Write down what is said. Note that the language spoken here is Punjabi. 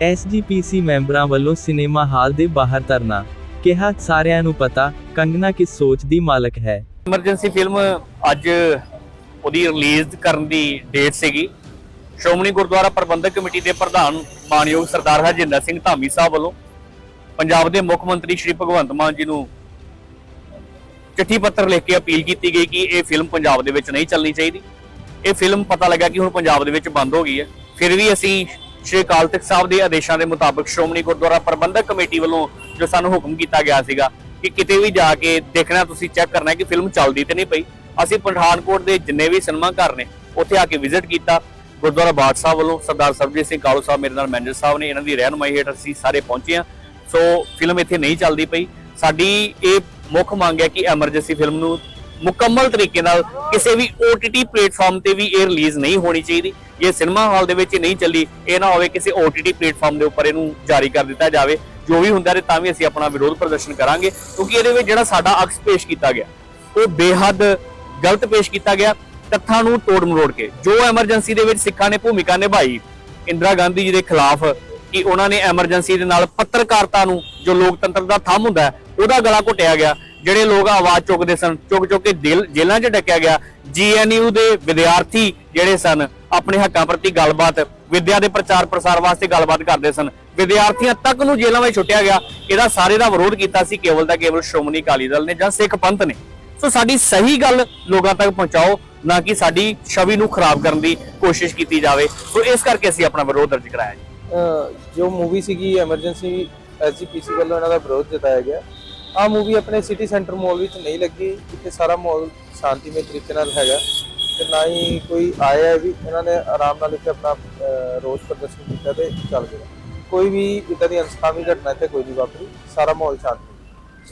ਐਸਜੀਪੀਸੀ ਮੈਂਬਰਾਂ ਵੱਲੋਂ ਸਿਨੇਮਾ ਹਾਲ ਦੇ ਬਾਹਰ ਧਰਨਾ। ਕਿਹਾ, ਸਾਰਿਆਂ ਨੂੰ ਪਤਾ, ਕੰਗਨਾ ਕਿਸ ਸੋਚ ਦੀ ਮਾਲਕ ਹੈ। ਐਮਰਜੈਂਸੀ ਫਿਲਮ ਅੱਜ ਉਹਦੀ ਰਿਲੀਜ਼ ਕਰਨ ਦੀ ਡੇਟ ਸੀਗੀ। ਸ਼੍ਰੋਮਣੀ ਗੁਰਦੁਆਰਾ ਪ੍ਰਬੰਧਕ ਕਮੇਟੀ ਦੇ ਪ੍ਰਧਾਨ ਮਾਨਯੋਗ ਸਰਦਾਰ ਹਰਜਿੰਦਰ ਸਿੰਘ ਧਾਮੀ ਸਾਹਿਬ ਵੱਲੋਂ ਪੰਜਾਬ ਦੇ ਮੁੱਖ ਮੰਤਰੀ ਸ਼੍ਰੀ ਭਗਵੰਤ ਮਾਨ ਜੀ ਨੂੰ ਚਿੱਠੀ ਪੱਤਰ ਲਿਖ ਕੇ ਅਪੀਲ ਕੀਤੀ ਗਈ ਕਿ ਇਹ ਫਿਲਮ ਪੰਜਾਬ ਦੇ ਵਿੱਚ ਨਹੀਂ ਚੱਲਣੀ ਚਾਹੀਦੀ। ਇਹ ਫਿਲਮ ਪਤਾ ਲੱਗਾ ਕਿ ਹੁਣ ਪੰਜਾਬ ਦੇ ਵਿੱਚ ਬੰਦ ਹੋ ਗਈ ਹੈ। ਫਿਰ ਵੀ ਅਸੀਂ ਸ਼੍ਰੀ ਅਕਾਲ ਤਖਤ ਸਾਹਿਬ ਦੇ ਆਦੇਸ਼ਾਂ ਦੇ ਮੁਤਾਬਕ ਸ਼੍ਰੋਮਣੀ ਗੁਰਦੁਆਰਾ ਪ੍ਰਬੰਧਕ ਕਮੇਟੀ ਵੱਲੋਂ ਜੋ ਸਾਨੂੰ ਹੁਕਮ ਕੀਤਾ ਗਿਆ ਸੀਗਾ ਕਿ ਕਿਤੇ ਵੀ ਜਾ ਕੇ ਦੇਖਣਾ, ਤੁਸੀਂ ਚੈੱਕ ਕਰਨਾ ਕਿ ਫਿਲਮ ਚੱਲਦੀ ਤੇ ਨਹੀਂ ਪਈ। ਅਸੀਂ ਪਠਾਨਕੋਟ ਦੇ ਜਿੰਨੇ ਵੀ ਸਿਨੇਮਾ ਘਰ ਨੇ, ਉੱਥੇ ਆ ਕੇ ਵਿਜ਼ਿਟ ਕੀਤਾ। ਗੁਰਦੁਆਰਾ ਬਾਦ ਸਾਹਿਬ ਵੱਲੋਂ ਸਰਦਾਰ ਸਰਬਜੀਤ ਸਿੰਘ ਕਾਲੂ ਸਾਹਿਬ, ਮੇਰੇ ਨਾਲ ਮੈਨੇਜਰ ਸਾਹਿਬ ਨੇ, ਇਹਨਾਂ ਦੀ ਰਹਿਨਮਾਈ ਹੇਠ ਅਸੀਂ ਸਾਰੇ ਪਹੁੰਚੇ ਹਾਂ। ਸੋ ਫਿਲਮ ਇੱਥੇ ਨਹੀਂ ਚੱਲਦੀ ਪਈ। ਸਾਡੀ ਇਹ ਮੁੱਖ ਮੰਗ ਹੈ ਕਿ ਐਮਰਜੈਂਸੀ ਫਿਲਮ ਨੂੰ ਮੁਕੰਮਲ ਤਰੀਕੇ ਨਾਲ ਕਿਸੇ ਵੀ OTT ਪਲੇਟਫਾਰਮ ਤੇ ਵੀ ਇਹ ਰਿਲੀਜ਼ ਨਹੀਂ ਹੋਣੀ ਚਾਹੀਦੀ। ਇਹ ਸਿਨੇਮਾ ਹਾਲ ਦੇ ਵਿੱਚ ਨਹੀਂ ਚੱਲੀ, ਇਹ ਨਾ ਹੋਵੇ ਕਿਸੇ OTT ਪਲੇਟਫਾਰਮ ਦੇ ਉੱਪਰ ਇਹਨੂੰ ਜਾਰੀ ਕਰ ਦਿੱਤਾ ਜਾਵੇ। ਜੋ ਵੀ ਹੁੰਦਾ ਰਹੇ ਤਾਂ ਵੀ ਅਸੀਂ ਆਪਣਾ ਵਿਰੋਧ ਪ੍ਰਦਰਸ਼ਨ ਕਰਾਂਗੇ, ਕਿਉਂਕਿ ਇਹਦੇ ਵਿੱਚ ਜਿਹੜਾ ਸਾਡਾ ਅਕਸ ਪੇਸ਼ ਕੀਤਾ ਗਿਆ, ਉਹ ਬੇਹੱਦ ਗਲਤ ਪੇਸ਼ ਕੀਤਾ ਗਿਆ। ਤੱਥਾਂ ਨੂੰ ਤੋੜ ਮਰੋੜ ਕੇ, ਜੋ ਐਮਰਜੈਂਸੀ ਦੇ ਵਿੱਚ ਸਿੱਖਾਂ ਨੇ ਭੂਮਿਕਾ ਨਿਭਾਈ, ਇੰਦਰਾ ਗਾਂਧੀ ਜੀ ਦੇ ਖਿਲਾਫ ਕਿ ਉਹਨਾਂ ਨੇ ਐਮਰਜੈਂਸੀ ਦੇ ਨਾਲ ਪੱਤਰਕਾਰਤਾ ਨੂੰ, ਜੋ ਲੋਕਤੰਤਰ ਦਾ ਥੰਮ ਹੁੰਦਾ ਉਹਦਾ ਗਲਾ ਘੁੱਟਿਆ ਗਿਆ। ਜਿਹੜੇ ਲੋਕ ਆਵਾਜ਼ ਚੁੱਕਦੇ ਸਨ, ਚੁੱਕ ਚੁੱਕ ਕੇ ਜੇਲ੍ਹਾਂ 'ਚ ਡੱਕਿਆ ਗਿਆ। ਜੀਐਨਯੂ ਦੇ ਵਿਦਿਆਰਥੀ ਜਿਹੜੇ ਸਨ, ਆਪਣੇ ਹੱਕਾਂ ਪ੍ਰਤੀ ਗੱਲਬਾਤ, ਵਿਦਿਆ ਦੇ ਪ੍ਰਚਾਰ ਪ੍ਰਸਾਰ ਵਾਸਤੇ ਗੱਲਬਾਤ ਕਰਦੇ ਸਨ। ਵਿਦਿਆਰਥੀਆਂ ਤੱਕ ਨੂੰ ਜੇਲ੍ਹਾਂ ਵਿੱਚ ਛੁੱਟਿਆ ਗਿਆ। ਇਹਦਾ ਸਾਰੇ ਦਾ ਵਿਰੋਧ ਕੀਤਾ ਸੀ, ਕੇਵਲ ਦਾ ਕੇਵਲ ਸ਼੍ਰੋਮਣੀ ਅਕਾਲੀ ਦਲ ਨੇ ਜਾਂ ਸਿੱਖ ਪੰਥ ਨੇ। ਸੋ ਸਾਡੀ ਸਹੀ ਗੱਲ ਲੋਕਾਂ ਤੱਕ ਪਹੁੰਚਾਓ, ਨਾ ਕਿ ਸਾਡੀ ਛਵੀ ਨੂੰ ਖਰਾਬ ਕਰਨ ਦੀ ਕੋਸ਼ਿਸ਼ ਕੀਤੀ ਜਾਵੇ। ਸੋ ਇਸ ਕਰਕੇ ਅਸੀਂ ਆਪਣਾ ਵਿਰੋਧ ਦਰਜ ਕਰਾਇਆ ਜੀ। ਜੋ ਮੂਵੀ ਸੀਗੀ ਐਮਰਜੈਂਸੀ ਐਸਜੀਪੀਸੀ ਵੱਲੋਂ ਇਹਨਾਂ ਦਾ ਵਿਰੋਧ ਜਤਾਇਆ ਗਿਆ। ਆ ਮੂਵੀ ਆਪਣੇ ਸਿਟੀ ਸੈਂਟਰ ਮਾਲ ਵਿੱਚ ਨਹੀਂ ਲੱਗੀ, ਇੱਥੇ ਸਾਰਾ ਮਾਲ ਸ਼ਾਂਤੀਮਈ ਤਰੀਕੇ ਨਾਲ ਹੈਗਾ। ਤੇ ਨਾ ਹੀ ਕੋਈ ਆਇਆ ਵੀ, ਇਹਨਾਂ ਨੇ ਆਰਾਮ ਨਾਲ ਇੱਥੇ ਆਪਣਾ ਰੋਜ਼ ਪ੍ਰਦਰਸ਼ਨ ਕੀਤਾ ਤੇ ਚੱਲ ਗਿਆ ਕੋਈ ਵੀ ਇਦਾਂ ਦੀ ਅਨਸਕਾਮੀ ਘਟਨਾ ਇੱਥੇ ਕੋਈ ਨਹੀਂ ਵਾਪਰੀ, ਸਾਰਾ ਮਾਹੌਲ ਸ਼ਾਂਤ